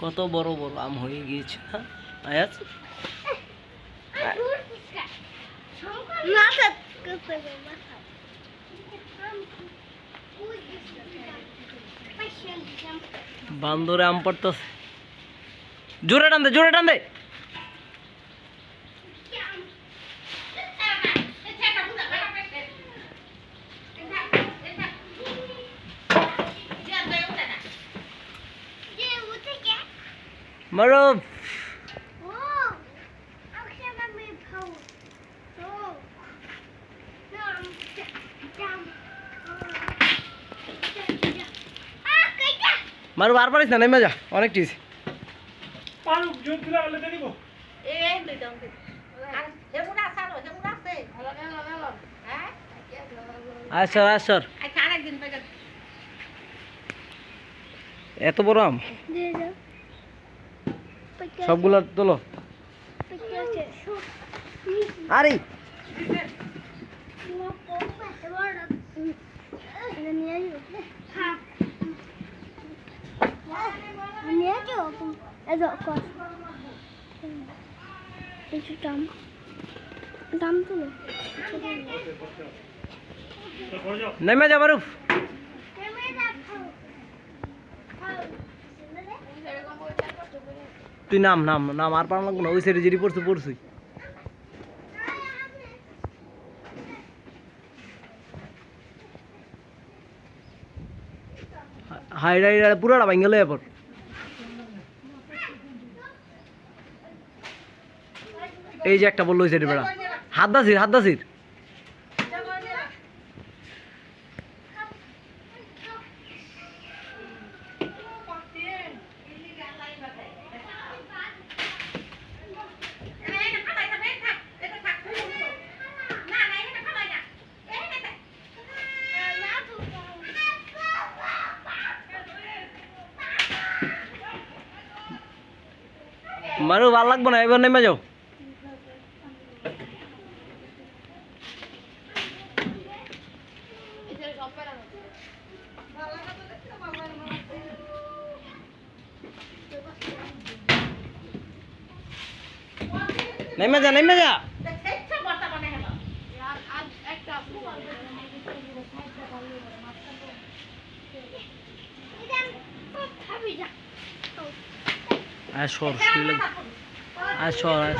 কত বড় বড় আম হয়ে গিয়েছে হ্যাঁ? বান্দরে আম পড়তেছে। জোরে টান দে জোরে টান দে। মারো মারো আর পারিস না নেমে যা। অনেক টিস আসর আসর। এত বড় আম। সবগুলা তোলো। আরে। দাম দাম তুলো নেমে যা মারুফ তুই নাম নাম নাম, আর পারলাম না, ওই সাইডে যেটি পড়ছে পড়ছুই হাই হাই পুরাটা ভাঙ গেল এরপর। এই যে একটা বলল ওই সাইডে বেড়া। হাত দাসির হাত দাসির। মারু ভালো লাগবো না? এবার নেমে যাও। নেমে যা নেমে যা। আর সর শুলে আর সর আর